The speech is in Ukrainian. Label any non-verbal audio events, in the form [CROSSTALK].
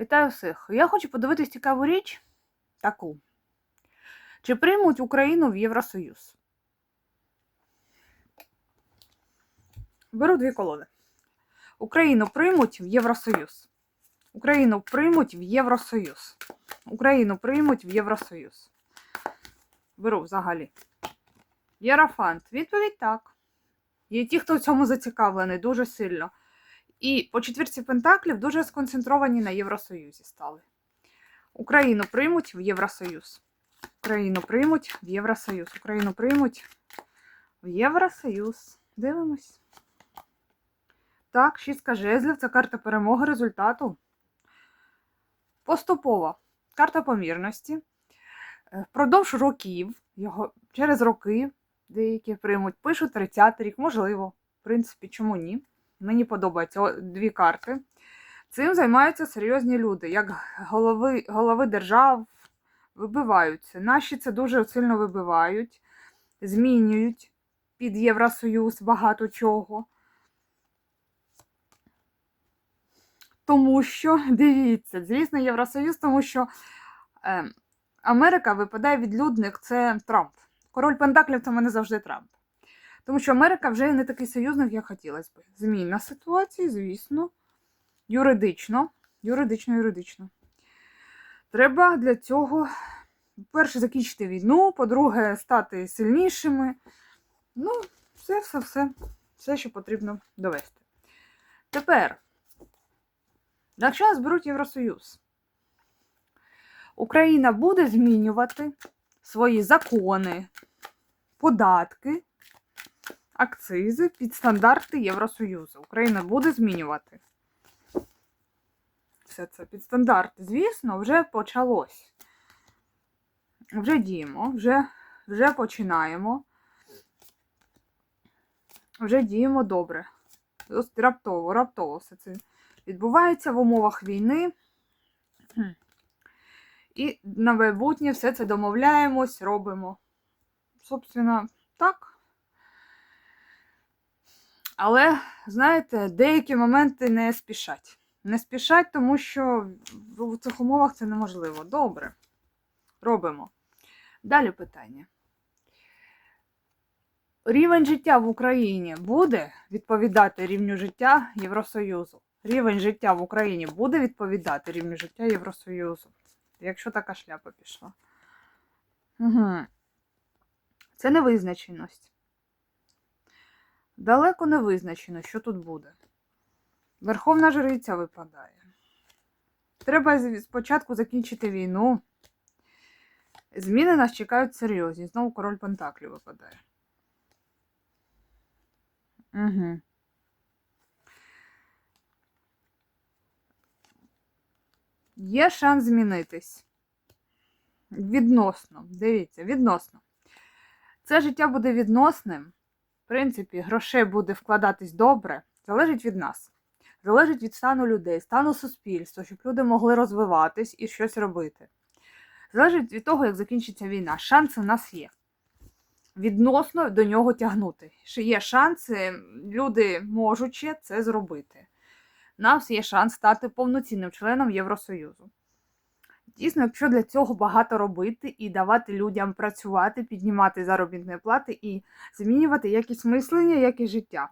Вітаю всіх. Я хочу подивитись цікаву річ таку. Чи приймуть Україну в Євросоюз? Беру дві колони. Україну приймуть в Євросоюз. Україну приймуть в Євросоюз. Україну приймуть в Євросоюз. Беру взагалі. Єрафант. Відповідь так. Є ті, хто в цьому зацікавлений дуже сильно. І по четвірці Пентаклів дуже сконцентровані на Євросоюзі стали. Україну приймуть в Євросоюз. Україну приймуть в Євросоюз. Україну приймуть в Євросоюз. Дивимось. Так, шістка жезлів це карта перемоги результату. Поступово. Карта помірності. Е, Впродовж років, його, через роки деякі приймуть, пишуть 30-й рік, можливо. В принципі, чому ні? Мені подобаються дві карти. Цим займаються серйозні люди, як голови, голови держав вибиваються. Наші це дуже сильно вибивають, змінюють під Євросоюз багато чого. Тому що, [LAUGHS] дивіться, звісно, Євросоюз, тому що е, Америка випадає відлюдник, це Трамп. Король Пентаклів це мене завжди Трамп. Тому що Америка вже не такий союзник, як хотілося б. Зміна ситуації, звісно. Юридично. Юридично, юридично. Треба для цього, по-перше, закінчити війну, по-друге, стати сильнішими. Ну, все, все, все. Все, що потрібно довести. Тепер, якщо нас беруть Євросоюз, Україна буде змінювати свої закони, податки акцизи під стандарти Євросоюзу. Україна буде змінювати. Все це під стандарти. Звісно, вже почалось. Вже діємо, вже, вже починаємо. Вже діємо добре. Ось Раптово, раптово все це відбувається в умовах війни. І на майбутнє все це домовляємось, робимо. Собственно, так. Але, знаєте, деякі моменти не спішать. Не спішать, тому що в цих умовах це неможливо. Добре. Робимо. Далі питання. Рівень життя в Україні буде відповідати рівню життя Євросоюзу. Рівень життя в Україні буде відповідати рівню життя Євросоюзу. Якщо така шляпа пішла. Угу. Це невизначеність. Далеко не визначено, що тут буде. Верховна жриця випадає. Треба спочатку закінчити війну. Зміни нас чекають серйозні. Знову король Пентаклів випадає. Угу. Є шанс змінитись. Відносно. Дивіться, відносно. Це життя буде відносним. Принципі, грошей буде вкладатись добре, залежить від нас. Залежить від стану людей, стану суспільства, щоб люди могли розвиватись і щось робити. Залежить від того, як закінчиться війна. Шанси в нас є. Відносно до нього тягнути. Ще є шанси, люди можуть це зробити. У нас є шанс стати повноцінним членом Євросоюзу. Дійсно, якщо для цього багато робити і давати людям працювати, піднімати заробітні плати і змінювати якість мислення, якість життя.